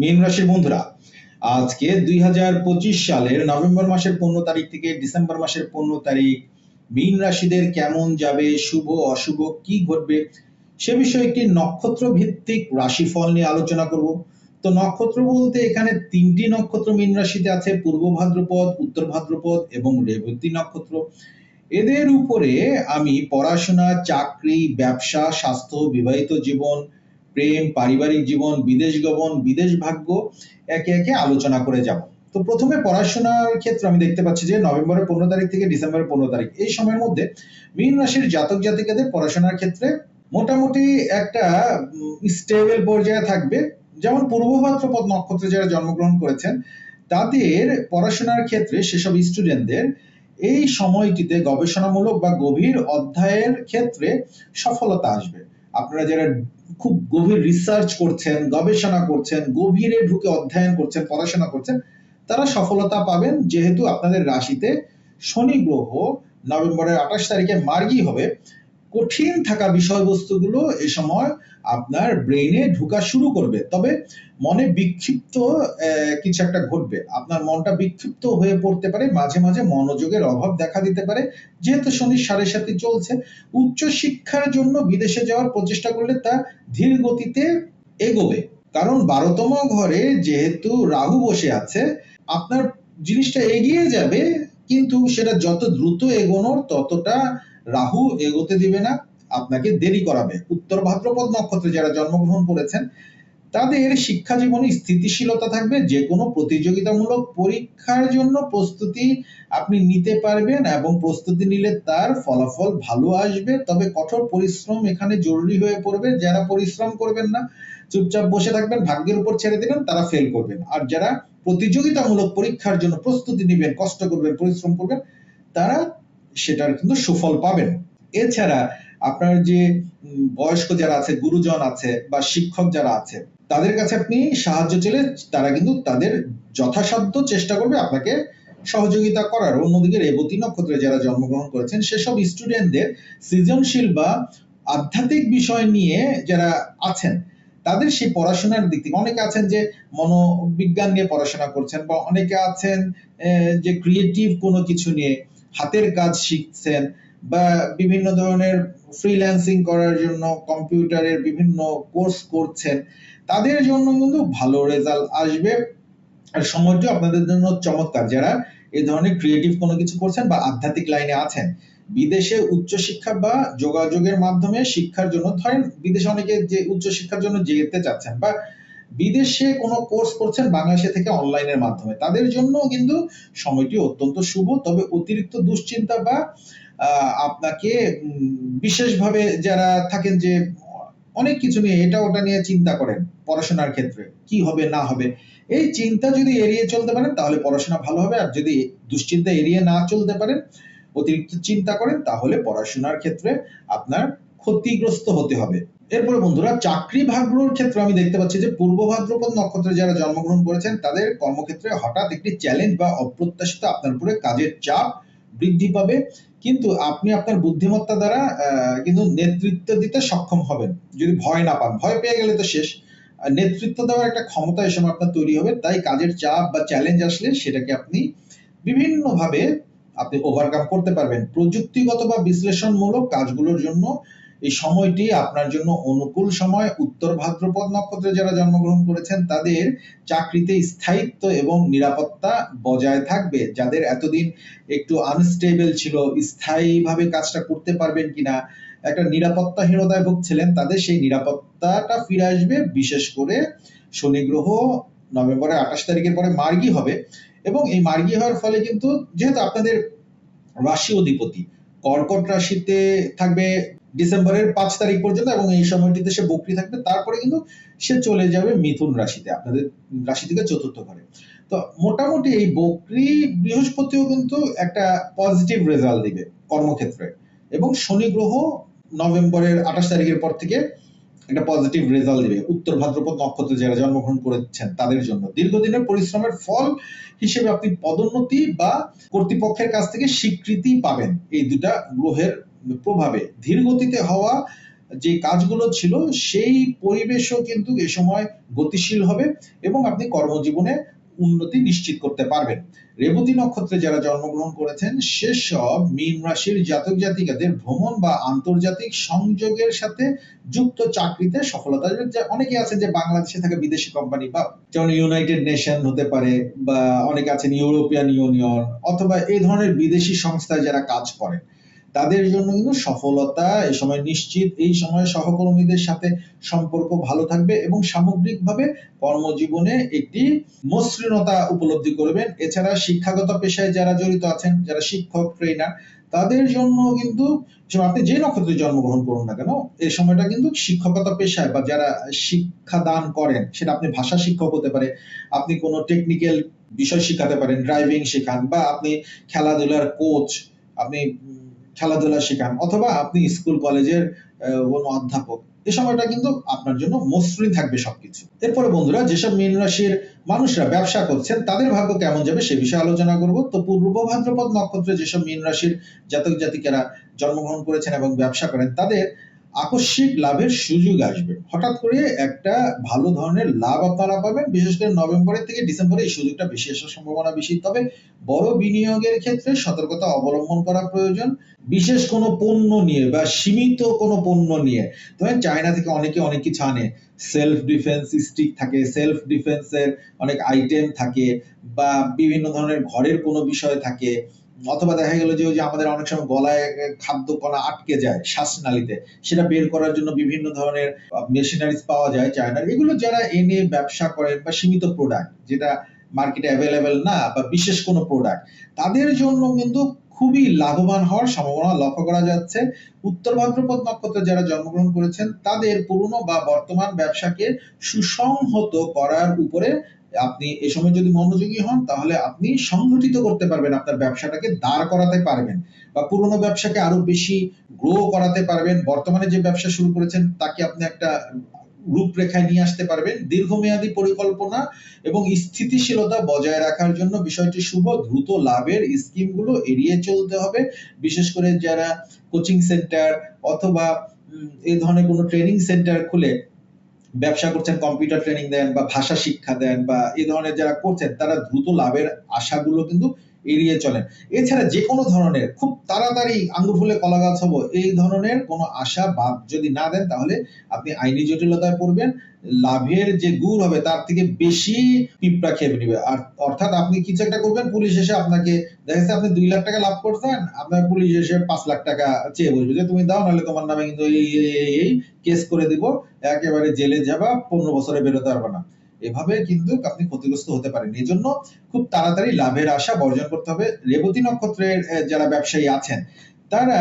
মীন রাশির বন্ধুরা, আজকে দুই সালের নভেম্বর মাসের পনেরো তারিখ থেকে ডিসেম্বর মাসের পনেরো তারিখ মীন রাশিদের কেমন যাবে, শুভ, অশুভ, কি ঘটবে, সে বিষয়ে একটি নক্ষত্র ভিত্তিক রাশিফল নিয়ে আলোচনা করব। তো নক্ষত্র বলতে এখানে তিনটি নক্ষত্র মীন রাশিতে আছে, পূর্ব ভাদ্রপদ, উত্তর ভাদ্রপদ এবং রেবতী নক্ষত্র। এদের উপরে আমি পড়াশোনা, চাকরি, ব্যবসা, স্বাস্থ্য, বিবাহিত জীবন প্রেম, পারিবারিক জীবন, বিদেশ গমন, বিদেশ ভাগ্য, একে একে আলোচনা করে যাব। তো প্রথমে পড়াশোনার ক্ষেত্রে আমি দেখতে পাচ্ছি যে নভেম্বরের পনেরো তারিখ থেকে ডিসেম্বরের পনেরো তারিখ। এই সময়ের মধ্যে মীন রাশির জাতক জাতিকাদের পড়াশোনার ক্ষেত্রে মোটামুটি একটা স্টেবল পর্যায়ে থাকবে। যেমন পূর্ব ভাদ্রপদ নক্ষত্রে যারা জন্মগ্রহণ করেছেন, তাদের পড়াশোনার ক্ষেত্রে সেসব স্টুডেন্টদের এই সময়টিতে গবেষণামূলক বা গভীর অধ্যায়ের ক্ষেত্রে সফলতা আসবে। আপনারা যারা খুব গভীর রিসার্চ করছেন, গবেষণা করছেন, গভীরে ঢুকে অধ্যয়ন করছেন, পড়াশোনা করছেন, তারা সফলতা পাবেন যেহেতু আপনাদের রাশিতে শনি গ্রহ নভেম্বরের আঠাশ তারিখে মার্গী হবে। কঠিন থাকা বিষয়বস্তুগুলো এ সময় আপনার ব্রেইনে ঢুকা শুরু করবে। তবে মনে বিক্ষিপ্ত কিছু একটা ঘটবে। আপনার মনটা বিক্ষিপ্ত হয়ে পড়তে পারে, মাঝে মাঝে মনোযোগের অভাব দেখা দিতে পারে। যেহেতু শনির সাড়ে সাথে চলছে উচ্চ শিক্ষার জন্য বিদেশে যাওয়ার প্রচেষ্টা করলে তা ধীর গতিতে এগোবে। কারণ বারোতম ঘরে যেহেতু রাহু বসে আছে, আপনার জিনিসটা এগিয়ে যাবে, কিন্তু সেটা যত দ্রুত এগোনোর ততটা রাহু এগোতে দিবে না, আপনাকে দেরি করাবে। উত্তর ভাদ্রপদ নক্ষত্রে যারা জন্মগ্রহণ করেছেন, তাদের শিক্ষা জীবনে স্থিতিশীলতা থাকবে যে কোনো প্রতিযোগিতামূলক পরীক্ষার জন্য প্রস্তুতি আপনি নিতে পারবেন এবং প্রস্তুতি নিলে তার ফলাফল ভালো আসবে। তবে কঠোর পরিশ্রম এখানে জরুরি হয়ে পড়বে। যারা পরিশ্রম করবেন না, চুপচাপ বসে থাকবেন, ভাগ্যের উপর ছেড়ে দেবেন, তারা ফেল করবেন। আর যারা প্রতিযোগিতামূলক পরীক্ষার জন্য প্রস্তুতি নেবেন, কষ্ট করবেন, পরিশ্রম করবেন, তারা সেটার কিন্তু সুফল পাবেন। এছাড়া আপনার যে বয়স্ক যারা আছে, গুরুজন আছে বা শিক্ষক যারা আছে, তাদের কাছে আপনি সাহায্য চেলে তারা কিন্তু তাদের যথাসাধ্য চেষ্টা করবে আপনাকে সহযোগিতা করার। অন্যদিকে রেবতী নক্ষত্রে যারা জন্মগ্রহণ করেছেন, সেসব স্টুডেন্টদের সৃজনশীল বা আধ্যাত্মিক বিষয় নিয়ে যারা আছেন, তাদের সেই পড়াশোনার দিক থেকে অনেকে আছেন যে মনোবিজ্ঞান নিয়ে পড়াশোনা করছেন বা অনেকে আছেন যে ক্রিয়েটিভ কোনো কিছু নিয়ে হাতের কাজ শিখছেন বা বিভিন্ন ধরনের ফ্রিল্যান্সিং করার জন্য কম্পিউটারের বিভিন্ন কোর্স করছেন, তাদের জন্য কিন্তু ভালো রেজাল্ট আসবে। আর সময়টি আপনাদের জন্য চমৎকার, যারা এই ধরনের ক্রিয়েটিভ কোনো কিছু করছেন বা আধ্যাত্মিক লাইনে আছেন, বিদেশে উচ্চশিক্ষা বা যোগাযোগের মাধ্যমে শিক্ষার জন্য, ধরেন বিদেশে অনেকে যে উচ্চশিক্ষার জন্য যেতে চাচ্ছেন বা বিদেশে কোনো কোর্স করছেন বাংলাদেশে থেকে অনলাইনের মাধ্যমে। তাদের জন্য কিন্তু সময়টি অত্যন্ত শুভ, তবে অতিরিক্ত দুশ্চিন্তা বা আপনাকে বিশেষভাবে যারা থাকেন যে, অনেক কিছু নিয়ে, এটা ওটা নিয়ে চিন্তা করেন পড়াশোনার ক্ষেত্রে, কি হবে, না হবে। এই চিন্তা যদি এড়িয়ে চলতে পারেন, তাহলে পড়াশোনা ভালো হবে। আর যদি দুশ্চিন্তা এড়িয়ে না চলতে পারেন, অতিরিক্ত চিন্তা করেন, তাহলে পড়াশোনার ক্ষেত্রে আপনার ক্ষতিগ্রস্ত হতে হবে। এরপরে বন্ধুরা, চাকরি ভাগ্যর ক্ষেত্রে আমি দেখতে পাচ্ছি যে পূর্ব ভাদ্রপদ নক্ষত্রে যারা জন্মগ্রহণ করেছেন, তাদের কর্মক্ষেত্রে হঠাৎ একটি চ্যালেঞ্জ বা অপ্রত্যাশিত আপনার উপরে কাজের চাপ বৃদ্ধি পাবে। কিন্তু আপনি আপনার বুদ্ধিমত্তা দ্বারা কিন্তু নেতৃত্ব দিতে সক্ষম হবেন। যদি ভয় না পান, ভয় পেয়ে গেলে তো শেষ। নেতৃত্ব দেওয়ার একটা ক্ষমতা সময় আপনার তৈরি হবে, তাই কাজের চাপ বা চ্যালেঞ্জ আসলে সেটাকে আপনি বিভিন্নভাবে আপনি ওভারকাম করতে পারবেন। প্রযুক্তিগত বা বিশ্লেষণমূলক কাজগুলোর জন্য এই সময়টি আপনার জন্য অনুকূল সময়। উত্তর ভাদ্রপদ নক্ষত্রে যারা জন্মগ্রহণ করেছেন, তাদের চাকরিতে স্থায়িত্ব এবং নিরাপত্তা বজায় থাকবে। যাদের এতদিন একটু আনস্টেবল ছিল, স্থায়ীভাবে কাজটা করতে পারবেন কিনা, একটা নিরাপত্তাহীনতায় ভুগছিলেন, তাদের সেই নিরাপত্তাটা ফিরে আসবে। বিশেষ করে শনি গ্রহ নভেম্বরের আঠাশ তারিখের পরে মার্গী হবে এবং এই মার্গী হওয়ার ফলে কিন্তু যেহেতু আপনাদের রাশি অধিপতি, কর্কট রাশিতে থাকবে ডিসেম্বরের পাঁচ তারিখ পর্যন্ত এবং এই সময়টিতে সে বকরি থাকবে। তারপরে কিন্তু সে চলে যাবে মিথুন রাশিতে, আপনাদের রাশি থেকে চতুর্থ ঘরে। তো মোটামুটি এই বকরি বৃহস্পতিও কিন্তু একটা পজিটিভ রেজাল্ট দিবে কর্মক্ষেত্রে। এবং শনি গ্রহ নভেম্বরের আঠাশ তারিখের পর থেকে একটা পজিটিভ রেজাল্ট দিবে। উত্তর ভাদ্রপদ নক্ষত্রে যারা জন্মগ্রহণ করেছেন, তাদের জন্য। দীর্ঘদিনের পরিশ্রমের ফল হিসেবে আপনি পদোন্নতি বা কর্তৃপক্ষের কাছ থেকে স্বীকৃতি পাবেন। এই দুটা গ্রহের প্রভাবে ধীর গতিতে হওয়া যে কাজগুলো ছিল, সেই পরিবেশও কিন্তু এ সময় গতিশীল হবে এবং আপনি কর্মজীবনে উন্নতি নিশ্চিত করতে পারবেন। রেবতী নক্ষত্রে যারা জন্মগ্রহণ করেছেন, সেসব মীন রাশির জাতক জাতিকাদের ভ্রমণ বা আন্তর্জাতিক সংযোগের সাথে যুক্ত চাকরিতে সফলতা। অনেকে আছেন যে বাংলাদেশে থাকে বিদেশি কোম্পানি বা যেমন ইউনাইটেড নেশন হতে পারে বা অনেকে আছেন ইউরোপিয়ান ইউনিয়ন অথবা এই ধরনের বিদেশি সংস্থায় যারা কাজ করেন। তাদের জন্য কিন্তু সফলতা এই সময় নিশ্চিত, এই সময় সহকর্মীদের সাথে সম্পর্ক ভালো থাকবে এবং সামগ্রিকভাবে কর্মজীবনে একটি মসৃণতা উপলব্ধি করবেন। এছাড়া শিক্ষাগত পেশায় যারা জড়িত আছেন, যারা শিক্ষক ট্রেনার তাদের জন্য কিন্তু আপনি যে নক্ষত্রে জন্মগ্রহণ করুন না কেন এই সময়টা কিন্তু শিক্ষকতা পেশায় বা যারা শিক্ষাদান করেন, সেটা আপনি ভাষা শিক্ষক হতে পারে, আপনি কোনো টেকনিক্যাল বিষয় শিখাতে পারেন ড্রাইভিং শেখান বা আপনি খেলাধুলার কোচ আপনি খেলাধুলা শেখান অথবা আপনি স্কুল কলেজের কোনো অধ্যাপক। এই সময়টা কিন্তু আপনার জন্য মসৃণ থাকবে সবকিছু। এরপরে বন্ধুরা, যেসব মীন রাশির মানুষরা ব্যবসা করছেন, তাদের ভাগ্য কেমন যাবে সে বিষয়ে আলোচনা করব। তো পূর্ব ভাদ্রপদ নক্ষত্রে যেসব মীন রাশির জাতক জাতিকারা জন্মগ্রহণ করেছেন এবং ব্যবসা করেন, তাদের আকস্মিক লাভের সুযোগ আসবে। হঠাৎ করে একটা ভালো ধরনের লাভ আপনারা পাবেন, বিশেষ করে নভেম্বরের থেকে ডিসেম্বরে এই সুযোগটা বেশি আসার সম্ভাবনা বেশি। তবে বড় বিনিয়োগের ক্ষেত্রে সতর্কতা অবলম্বন করা প্রয়োজন। বিশেষ কোনো পণ্য নিয়ে বা সীমিত কোনো পণ্য নিয়ে ধরেন চায়না থেকে অনেকে অনেক কিছু আনে। সেলফ ডিফেন্স স্টিক থাকে, সেলফ ডিফেন্সের অনেক আইটেম থাকে বা বিভিন্ন ধরনের ঘরের কোনো বিষয় থাকে। অথবা দেখা গেল যে ওই যে আমাদের অনেক সময় গলায় খাদ্য কণা আটকে যায় শ্বাসনালীতে, সেটা বের করার জন্য বিভিন্ন ধরনের মেশিনারিজ পাওয়া যায় চায়নার এগুলো যারা এনে ব্যবসা করেন বা সীমিত প্রোডাক্ট যেটা মার্কেটে অ্যাভেলেবেল না বা বিশেষ কোনো প্রোডাক্ট তাদের জন্য কিন্তু খুবই লাভবান হওয়ার সম্ভাবনা লক্ষ্য করা যাচ্ছে। উত্তর ভাদ্রপদ নক্ষত্রে যারা জন্মগ্রহণ করেছেন, তাদের পুরনো বা বর্তমান ব্যবসাকে সুসংহত করার উপরে আপনি এ সময় যদি মনোযোগী হন, তাহলে আপনি সংগঠিত করতে পারবেন, আপনার ব্যবসাটাকে দাঁড় করাতে পারবেন বা পুরনো ব্যবসাকে আরও বেশি গ্রো করাতে পারবেন। বর্তমানে যে ব্যবসা শুরু করেছেন, তাকে আপনি একটা রূপরেখায় নিয়ে আসতে পারবেন। দীর্ঘমেয়াদী পরিকল্পনা এবং স্থিতিশীলতা বজায় রাখার জন্য বিষয়টি শুভ। দ্রুত লাভের স্কিমগুলো এড়িয়ে চলতে হবে। বিশেষ করে যারা কোচিং সেন্টার অথবা এই ধরনের কোনো ট্রেনিং সেন্টার খুলে ব্যবসা করছেন কম্পিউটার ট্রেনিং দেন বা ভাষা শিক্ষা দেন বা এ ধরনের যারা করছেন, তারা দ্রুত লাভের আশাগুলো কিন্তু এড়িয়ে চলেন এছাড়া যে কোনো ধরনের খুব তাড়াতাড়ি আঙ্গুর ফুলে কলা গাছ হব এই ধরনের কোনো আশা বাদ যদি না দেন তাহলে আপনি আইনি জটিলতায় পড়বেন লাভের যে গুড় হবে তার থেকে বেশি পিঁপড়া খেয়ে নিবে আর অর্থাৎ আপনি কিছু একটা করবেন পুলিশ এসে আপনাকে দেখা যাচ্ছে আপনি দুই লাখ টাকা লাভ করছেন আপনার পুলিশ এসে পাঁচ লাখ টাকা চেয়ে বসবে যে তুমি দাও নাহলে তোমার নামে কিন্তু এই কেস করে দিব একেবারে জেলে যাবা পনেরো বছরে বেরোতে পারবে না এভাবে কিন্তু আপনি ক্ষতিগ্রস্ত হতে পারেন। এই জন্য খুব তাড়াতাড়ি লাভের আশা বর্জন করতে হবে। রেবতী নক্ষত্রের যারা ব্যবসায়ী আছেন, তারা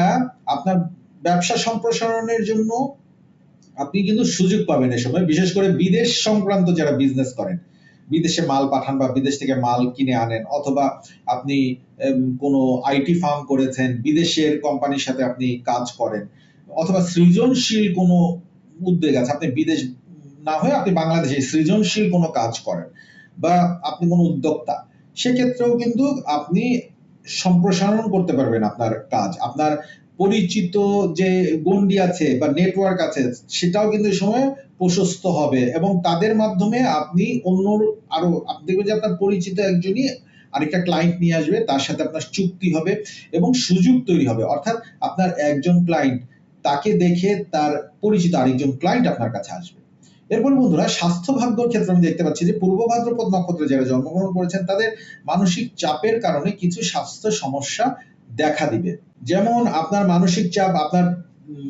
আপনার ব্যবসা সম্প্রসারণের জন্য আপনি কিন্তু সুযোগ পাবেন এই সময়। বিশেষ করে বিদেশ সংক্রান্ত যারা বিজনেস করেন, বিদেশে মাল পাঠান বা বিদেশ থেকে মাল কিনে আনেন, অথবা আপনি কোনো আইটি ফার্ম করেছেন, বিদেশের কোম্পানির সাথে আপনি কাজ করেন, অথবা সৃজনশীল কোনো উদ্যোগ আছে, আপনি বিদেশ না হয়ে আপনি বাংলাদেশে সৃজনশীল কোনো কাজ করেন বা আপনি কোনো উদ্যোক্তা, সেক্ষেত্রেও কিন্তু আপনি সম্প্রসারণ করতে পারবেন আপনার কাজ। আপনার পরিচিত যে গন্ডি আছে বা নেটওয়ার্ক আছে, সেটাও কিন্তু সময় প্রশস্ত হবে এবং তাদের মাধ্যমে আপনি অন্য আরও, আপনি দেখবেন যে আপনার পরিচিত একজনই আরেকটা ক্লায়েন্ট নিয়ে আসবে, তার সাথে আপনার চুক্তি হবে এবং সুযোগ তৈরি হবে। অর্থাৎ আপনার একজন ক্লায়েন্ট তাকে দেখে তার পরিচিত আরেকজন ক্লায়েন্ট আপনার কাছে আসবে। এরপর বন্ধুরা, স্বাস্থ্য ভাগ্যর ক্ষেত্রে আমি দেখতে পাচ্ছি যে পূর্ব ভাদ্রপদ নক্ষত্রে যারা জন্মগ্রহণ করেছেন, তাদের মানসিক চাপের কারণে কিছু স্বাস্থ্য সমস্যা দেখা দিবে। যেমন আপনার মানসিক চাপ, আপনার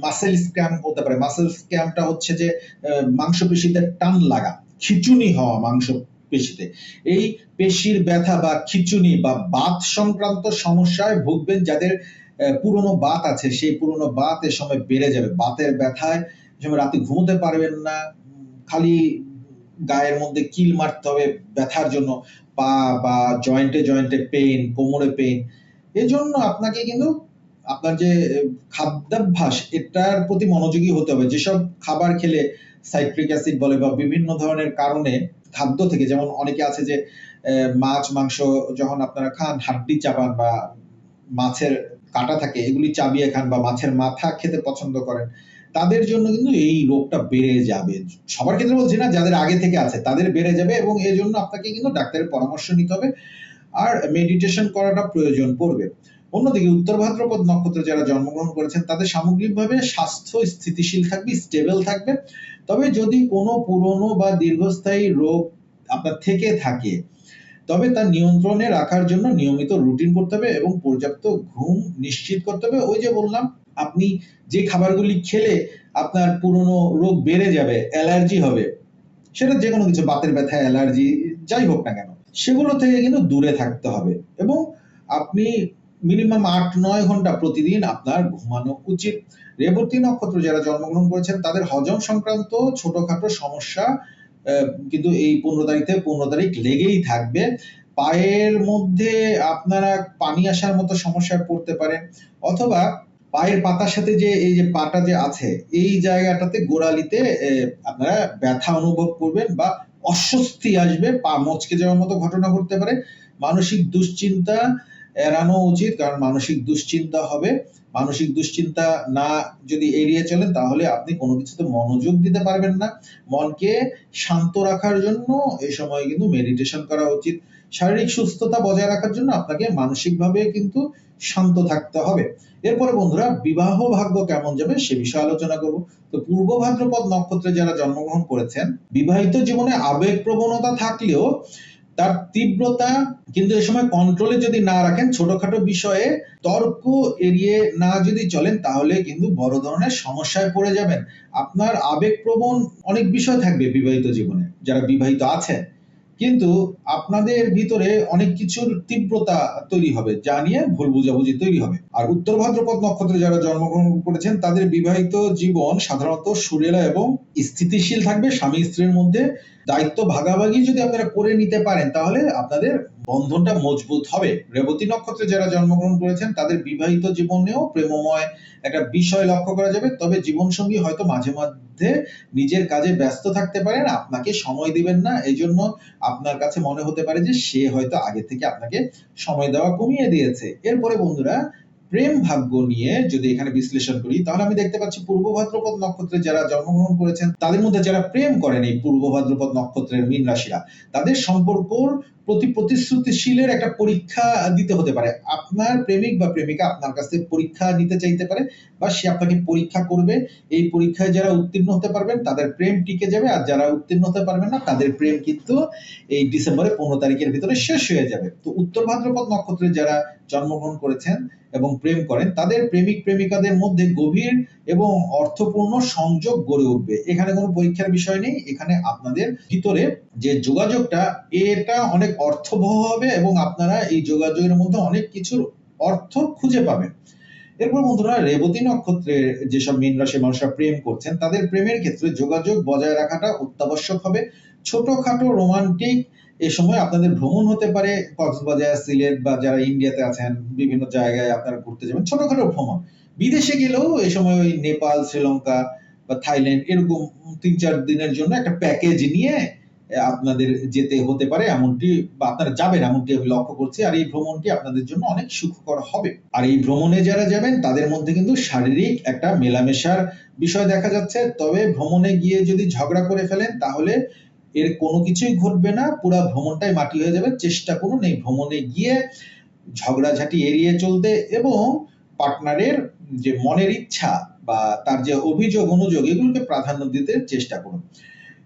মাসেল স্ক্যাম হতে পারে। মাসেল স্ক্যামটা হচ্ছে যে মাংসপেশিতে টান লাগা, খিচুনি হওয়া মাংস পেশিতে এই পেশির ব্যথা বা খিচুনি বা বাত সংক্রান্ত সমস্যায় ভুগবেন যাদের পুরনো বাত আছে, সেই পুরনো বাত এ সময় বেড়ে যাবে। বাতের ব্যথায় রাতে ঘুমোতে পারবেন না খালি গায়ের মধ্যে কিল মারতে হবে ব্যথার জন্য, পা বা জয়েন্টে জয়েন্টে পেইন কোমরে পেইন এজন্য আপনাকে কিন্তু আপনার যে খাদ্যাভ্যাস, এটার প্রতি মনোযোগী হতে হবে। যেসব খাবার খেলে সাইট্রিক অ্যাসিড বলে বা বিভিন্ন ধরনের কারণে খাদ্য থেকে, যেমন অনেকে আছে যে মাছ, মাংস যখন আপনারা খান, হাড্ডি চাবান বা মাছের কাটা থাকে, এগুলি চাবিয়ে খান বা মাছের মাথা খেতে পছন্দ করেন তাদের জন্য কিন্তু এই রোগটা বেড়ে যাবে। সবার ক্ষেত্রে বলছি না, যাদের আগে থেকে আছে, তাদের বেড়ে যাবে এবং এর জন্য আপনাকে কিন্তু ডাক্তারের পরামর্শ নিতে হবে আর মেডিটেশন করাটা প্রয়োজন পড়বে। অন্যদিকে উত্তর ভাদ্রপদ নক্ষত্রে যারা জন্মগ্রহণ করেছেন, তাদের সামগ্রিকভাবে স্বাস্থ্য স্থিতিশীল থাকবে স্টেবল থাকবে। তবে যদি কোনো পুরনো বা দীর্ঘস্থায়ী রোগ আপনার থেকে থাকে, তবে তার নিয়ন্ত্রণে রাখার জন্য নিয়মিত রুটিন করতে হবে এবং পর্যাপ্ত ঘুম নিশ্চিত করতে হবে। ওই যে বললাম আপনি যে খাবারগুলি খেলে আপনার পুরনো রোগ বেড়ে যাবে, অ্যালার্জি হবে, সেটা যে কোনো কিছু, বাতের ব্যথা, অ্যালার্জি, যাই হোক না কেন, সেগুলো থেকে কিন্তু দূরে থাকতে হবে এবং আপনি মিনিমাম আট, নয় ঘণ্টা প্রতিদিন আপনার ঘুমানো উচিত। রেবতী নক্ষত্র যারা জন্মগ্রহণ করেছেন, তাদের হজম সংক্রান্ত ছোটখাটো সমস্যা কিন্তু এই পনেরো তারিখ থেকে পনেরো তারিখ লেগেই থাকবে। পায়ের মধ্যে আপনারা পানি আসার মতো সমস্যায় পড়তে পারেন, অথবা পায়ের পাতার সাথে যে এই যে পাটা যে আছে, এই জায়গাটাতে গোড়ালিতে আপনারা ব্যথা অনুভব করবেন বা অস্বস্তি আসবে, পা মচকে যাওয়ার মতো ঘটনা ঘটতে পারে। মানসিক দুশ্চিন্তা এড়ানো উচিত, কারণ মানসিক দুশ্চিন্তা হবে। মানসিক দুশ্চিন্তা না যদি এড়িয়ে চলেন, তাহলে আপনি কোনো কিছুতে মনোযোগ দিতে পারবেন না। মনকে শান্ত রাখার জন্য এই সময় কিন্তু মেডিটেশন করা উচিত। শারীরিক সুস্থতা বজায় রাখার জন্য আপনাকে মানসিকভাবে কিন্তু শান্ত থাকতে হবে। এরপরে বন্ধুরা, বিবাহ ভাগ্য কেমন যাবে সে বিষয়ে আলোচনা করব। তো পূর্ব ভাদ্রপদ নক্ষত্রে যারা জন্মগ্রহণ করেছেন, বিবাহিত জীবনে আবেগ প্রবণতা থাকলেও তার তীব্রতা কিন্তু এ সময় কন্ট্রোলে যদি না রাখেন, ছোটখাটো বিষয়ে তর্ক এড়িয়ে না যদি চলেন, তাহলে কিন্তু বড় ধরনের সমস্যায় পড়ে যাবেন। আপনার আবেগপ্রবণ অনেক বিষয় থাকবে বিবাহিত জীবনে। যারা বিবাহিত আছেন কিন্তু আপনাদের ভিতরে অনেক কিছুর তীব্রতা তৈরি হবে, যা নিয়ে ভুল বুঝাবুঝি তৈরি হবে। আর উত্তর ভাদ্রপদ নক্ষত্রে যারা জন্মগ্রহণ করেছেন, তাদের বিবাহিত জীবন সাধারণত সুরেলা এবং স্থিতিশীল থাকবে। স্বামী স্ত্রীর মধ্যে দায়িত্ব ভাগাভাগি যদি আপনারা করে নিতে পারেন, তাহলে আপনাদের বন্ধনটা মজবুত হবে। রেবতী নক্ষত্রে যারা জন্মগ্রহণ করেছেন, তাদের বিবাহিত জীবনেও প্রেমময় একটা বিষয় লক্ষ্য করা যাবে। তবে জীবনসঙ্গী হয়তো মাঝে মধ্যে নিজের কাজে ব্যস্ত থাকতে পারেন, আপনাকে সময় দিবেন না। এই জন্য আপনার কাছে মনে হতে পারে যে সে হয়তো আগে থেকে আপনাকে সময় দেওয়া কমিয়ে দিয়েছে। এরপরে বন্ধুরা প্রেম ভাগ্য নিয়ে যদি এখানে বিশ্লেষণ করি, তাহলে আমি দেখতে পাচ্ছি পূর্ব ভাদ্রপদ নক্ষত্রে যারা জন্মগ্রহণ করেছেন, তাদের মধ্যে যারা প্রেম করেন এই পূর্ব ভাদ্রপদ নক্ষত্রের মীন রাশিরা, তাদের সম্পর্কর প্রতি প্রতিশ্রুতিশীলের একটা পরীক্ষা দিতে হতে পারে। আপনার প্রেমিক বা প্রেমিকা আপনার কাছ থেকে পরীক্ষা নিতে চাইতে পারে বা সে আপনাকে পরীক্ষা করবে। এই পরীক্ষায় যারা উত্তীর্ণ হতে পারবেন, তাদের প্রেম টিকে যাবে আর যারা উত্তীর্ণ হতে পারবেন না, তাদের প্রেম কিন্তু এই ডিসেম্বরের পনেরো তারিখের ভিতরে শেষ হয়ে যাবে। তো উত্তর ভাদ্রপদ নক্ষত্রে যারা জন্মগ্রহণ করেছেন এবং প্রেম করেন, তাদের প্রেমিক প্রেমিকাদের মধ্যে গভীর এবং অর্থপূর্ণ সংযোগ গড়ে উঠবে। এখানে কোনো পরীক্ষার বিষয় নেই। এখানে আপনাদের ভিতরে যে যোগাযোগটা, এটা অনেক অর্থবহ হবে এবং আপনারা এই যোগাযোগের মধ্যে অনেক কিছুর অর্থ খুঁজে পাবেন। এরপর বন্ধুরা, রেবতী নক্ষত্রের যেসব মীন রাশির মানুষরা প্রেম করছেন, তাদের প্রেমের ক্ষেত্রে যোগাযোগ বজায় রাখাটা অত্যাবশ্যক হবে। ছোটখাটো রোমান্টিক এ সময় আপনাদের ভ্রমণ হতে পারে, কক্সবাজার, সিলেট বা যারা ইন্ডিয়াতে আছেন, বিভিন্ন জায়গায় আপনারা ঘুরতে যাবেন। ছোটখাটো ভ্রমণ। বিদেশে গেলেও এই সময় ওই নেপাল, শ্রীলঙ্কা বা থাইল্যান্ড এরকম তিন চার দিনের জন্য একটা প্যাকেজ নিয়ে আপনাদের যেতে হতে পারে এমনটি বা আপনারা যাবেন এমনটি আমি লক্ষ্য করছি। আর এই ভ্রমণটি আপনাদের জন্য অনেক সুখকর হবে। আর এই ভ্রমণে যারা যাবেন, তাদের মধ্যে কিন্তু শারীরিক একটা মেলামেশার বিষয় দেখা যাচ্ছে। তবে ভ্রমণে গিয়ে যদি ঝগড়া করে ফেলেন, তাহলে এর কোনো কিছুই ঘটবে না। পুরা ভ্রমণটাই মাটি হয়ে যাবে। চেষ্টা করুন এই ভ্রমণে গিয়ে ঝগড়াঝাটি এড়িয়ে চলতে এবং পার্টনারের যে মনের ইচ্ছা বা তার যে অভিযোগ, অনুযোগ, এগুলোকে প্রাধান্য দিতে চেষ্টা করুন।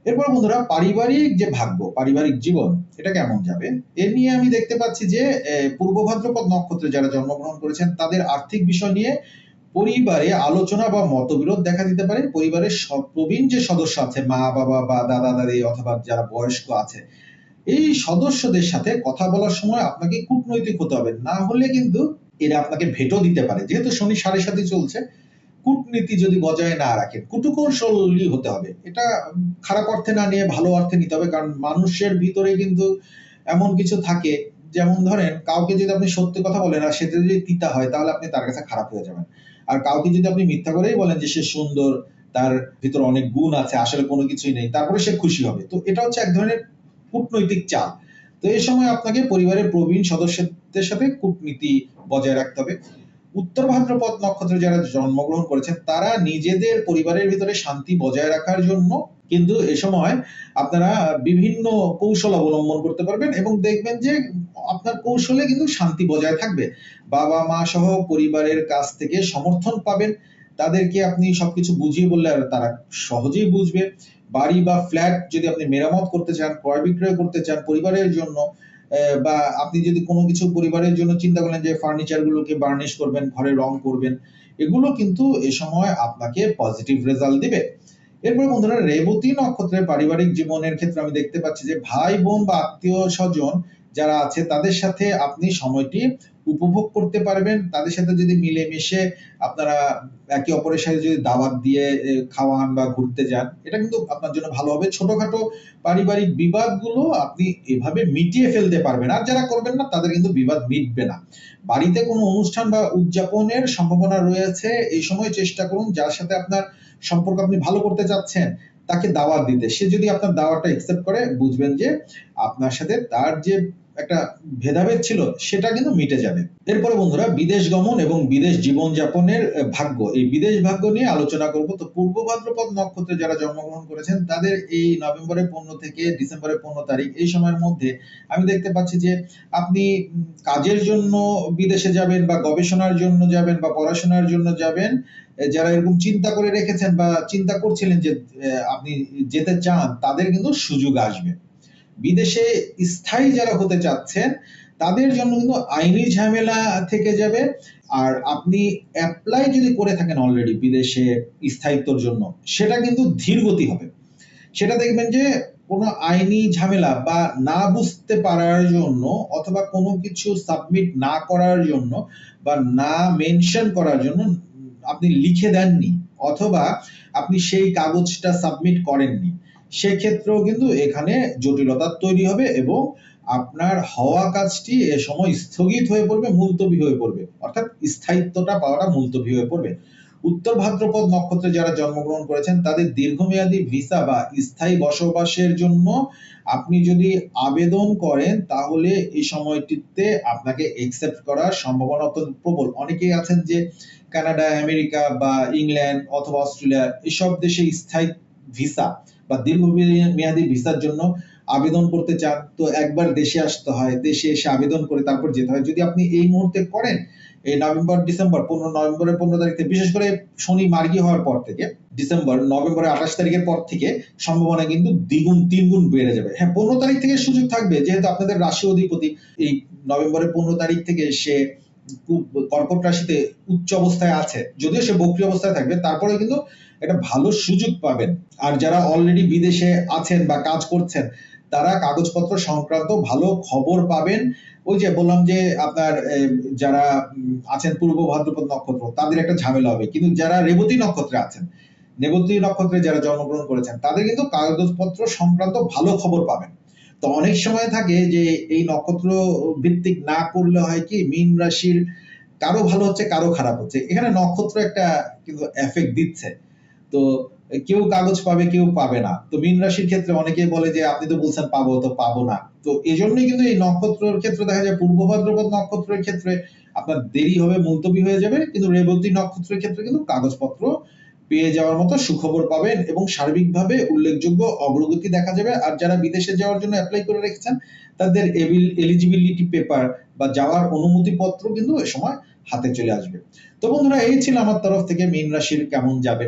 এরপর বন্ধুরা, পারিবারিক যে ভাগ্য, পারিবারিক জীবন, এটা কেমন যাবে? এ নিয়ে আমি দেখতে পাচ্ছি যে পূর্ব ভাদ্রপদ নক্ষত্রে যারা জন্মগ্রহণ করেছেন, তাদের আর্থিক বিষয় নিয়ে পরিবারে আলোচনা বা মতবিরোধ দেখা দিতে পারে। পরিবারের প্রবীণ যে সদস্য আছে, মা, বাবা বা দাদা, দাদি অথবা যারা বয়স্ক আছে, এই সদস্যদের সাথে কথা বলার সময় আপনাকে কূটনৈতিক হতে হবে। না হলে কিন্তু এরা আপনাকে ভেটো দিতে পারে। যেহেতু শনি সাড়ে সাথে চলছে, কূটনীতি যদি বজায় না রাখেন, কুটুকৌশলী হতে হবে। এটা খারাপ অর্থে না নিয়ে ভালো অর্থে নিতে হবে, কারণ মানুষের ভিতরে কিন্তু এমন কিছু থাকে, যেমন ধরেন কাউকে যদি আপনি সত্যি কথা বলেন আর সেটা যদি তিতা হয়, তাহলে আপনি তার কাছে খারাপ হয়ে যাবেন। আর কাউকে যদি আপনি মিথ্যা করেই বলেন যে সে সুন্দর, তার ভিতরে অনেক গুণ আছে, আসলে কোনো কিছুই নেই, তারপরে সে খুশি হবে। তো এটা হচ্ছে এক ধরনের কূটনৈতিক চাল তো এই সময় আপনাকে পরিবারের প্রবীণ সদস্যদের সাথে কূটনীতি বজায় রাখতে হবে। উত্তর ভাদ্রপদ নক্ষত্রে যারা জন্মগ্রহণ করেছেন, তারা নিজেদের পরিবারের ভিতরে শান্তি বজায় রাখার জন্য কিন্তু এ সময় আপনারা বিভিন্ন কৌশল অবলম্বন করতে পারবেন এবং দেখবেন যে আপনার কৌশলে কিন্তু শান্তি বজায় থাকবে। বাবা, মা সহ পরিবারের কাছ থেকে সমর্থন পাবেন। তাদেরকে আপনি সবকিছু বুঝিয়ে বললে আর তারা সহজেই বুঝবে। বাড়ি বা ফ্ল্যাট যদি আপনি মেরামত করতে চান, ক্রয় বিক্রয় করতে চান পরিবারের জন্য বা আপনি যদি কোনো কিছু পরিবারের জন্য চিন্তা করেন যে ফার্নিচার গুলোকে বার্নিশ করবেন, ঘরে রং করবেন, এগুলো কিন্তু এ সময় আপনাকে পজিটিভ রেজাল্ট দিবে। এরপরে বন্ধুরা, রেবতী নক্ষত্রের পারিবারিক জীবনের ক্ষেত্রে আমি দেখতে পাচ্ছি যে ভাই বোন বা আত্মীয় স্বজন যারা আছে, তাদের সাথে আপনি সময়টি উপভোগ করতে পারবেন। তাদের সাথে যদি মিলেমিশে আপনারা একে অপরের সাথে যদি দাওয়াত দিয়ে খাওয়ান বা ঘুরতে যান, এটা কিন্তু আপনার জন্য ভালো হবে। ছোটখাটো পারিবারিক বিবাদগুলো আপনি এভাবে মিটিয়ে ফেলতে পারবেন। আর যারা করবেন না, তাদের কিন্তু বিবাদ মিটবে না। বাড়িতে কোনো অনুষ্ঠান বা উদযাপনের সম্ভাবনা রয়েছে, এই সময় চেষ্টা করুন যার সাথে আপনার সম্পর্ক আপনি ভালো করতে চাচ্ছেন, তাকে দাওয়াত দিতে। সে যদি আপনার দাওয়াতটা একসেপ্ট করে, বুঝবেন যে আপনার সাথে তার যে একটা ভেদাভেদ ছিল, সেটা কিন্তু মিটে যাবে। এরপরে বন্ধুরা, বিদেশ গমন এবং বিদেশ জীবন যাপনের ভাগ্য। এই বিদেশ ভাগ্য নিয়ে আলোচনা করব। তো পূর্ব ভাদ্রপদ নক্ষত্রে যারা জন্মগ্রহণ করেছেন, তাদের এই নভেম্বরের পনেরো থেকে ডিসেম্বরের পনেরো তারিখ, এই সময়ের মধ্যে আমি দেখতে পাচ্ছি যে আপনি কাজের জন্য বিদেশে যাবেন বা গবেষণার জন্য যাবেন বা পড়াশোনার জন্য যাবেন, যারা এরকম চিন্তা করে রেখেছেন বা চিন্তা করছিলেন যে আপনি যেতে চান, তাদের কিন্তু সুযোগ আসবে। বিদেশে স্থায়ী যারা হতে চাচ্ছেন, তাদের জন্য কিন্তু আইনি ঝামেলা থেকে যাবে। আর আপনি অ্যাপ্লাই যদি করে থাকেন অলরেডি বিদেশে স্থায়িত্বর জন্য, সেটা কিন্তু ধীর গতি হবে। সেটা দেখবেন যে কোনো আইনি ঝামেলা বা না বুঝতে পারার জন্য অথবা কোনো কিছু সাবমিট না করার জন্য বা না মেনশন করার জন্য আপনি লিখে দেননি অথবা আপনি সেই কাগজটা সাবমিট করেননি। সেক্ষেত্রেও কিন্তু এখানে জটিলতা তৈরি হবে এবং আপনার হওয়া কাজটি এ সময় স্থগিত হয়ে পড়বে, মুলতবি হয়ে পড়বে। অর্থাৎ স্থায়িত্বটা পাওয়াটা মুলতবি হয়ে পড়বে। উত্তর ভাদ্রপদ নক্ষত্রে যারা জন্মগ্রহণ করেছেন, তাদের দীর্ঘমেয়াদী ভিসা বা স্থায়ী বসবাসের জন্য আপনি যদি আবেদন করেন, তাহলে এই সময়টিতে আপনাকে একসেপ্ট করার সম্ভাবনা অত্যন্ত প্রবল। অনেকেই আছেন যে কানাডা, আমেরিকা বা ইংল্যান্ড অথবা অস্ট্রেলিয়া, এসব দেশে স্থায়ী ভিসা বা দীর্ঘমেয়াদী ভিসার জন্য আবেদন করতে চান, তো একবার দেশে আসতে হয়, দেশে এসে আবেদন করে তারপর যেতে হয়। যদি আপনি এই মুহূর্তে করেন, এই নভেম্বর, ডিসেম্বর, পনেরো নভেম্বরের পনেরো তারিখ বিশেষ করে শনি মার্গী হওয়ার পর থেকে, ডিসেম্বর, নভেম্বরের আঠাশ তারিখের পর থেকে সম্ভাবনা কিন্তু দ্বিগুণ, তিনগুণ বেড়ে যাবে। হ্যাঁ পনেরো তারিখ থেকে সুযোগ থাকবে, যেহেতু আপনাদের রাশি অধিপতি, এই নভেম্বরের পনেরো তারিখ থেকে সে কর্কট রাশিতে উচ্চ অবস্থায় আছে, যদিও সে বক্রি অবস্থায় থাকবে তারপরে কিন্তু একটা ভালো সুযোগ পাবেন। আর যারা অলরেডি বিদেশে আছেন বা কাজ করছেন, তারা কাগজপত্র সংক্রান্ত ভালো খবর পাবেন। ওই যে বললাম যে আপনার যারা আছেন পূর্ব ভাদ্রপদ নক্ষত্র, তাদের একটা ঝামেলা হবে। কিন্তু যারা রেবতী নক্ষত্রে আছেন, রেবতী নক্ষত্রে যারা জন্মগ্রহণ করেছেন, তাদের কিন্তু কাগজপত্র সংক্রান্ত ভালো খবর পাবেন। তো অনেক সময় থাকে যে এই নক্ষত্র ভিত্তিক না করলে হয় কি, মীন রাশির কারও ভালো হচ্ছে, কারও খারাপ হচ্ছে। এখানে নক্ষত্র একটা কিন্তু এফেক্ট দিচ্ছে। তো কেউ কাগজ পাবে, কেউ পাবে না। তো মীন রাশির ক্ষেত্রে অনেকে বলে যে, আপনি তো বলছেন পাবো, তো পাবো না। তো এই জন্যই কিন্তু এই নক্ষত্রের ক্ষেত্রে দেখা যায়, পূর্ব ভাদ্রপদ নক্ষত্রের ক্ষেত্রে আপনার দেরি হবে মুলতবি হয়ে যাবে। কিন্তু রেবতী নক্ষত্রের ক্ষেত্রে কিন্তু কাগজপত্র পেয়ে যাওয়ার মতো সুখবর পাবেন এবং সার্বিকভাবে উল্লেখযোগ্য অগ্রগতি দেখা যাবে। আর যারা বিদেশে যাওয়ার জন্য অ্যাপ্লাই করে রেখেছেন, তাদের এলিজিবিলিটি পেপার বা যাওয়ার অনুমতিপত্র কিন্তু এ সময় হাতে চলে আসবে। তো বন্ধুরা, এই ছিল আমার তরফ থেকে মীন রাশির কেমন যাবে।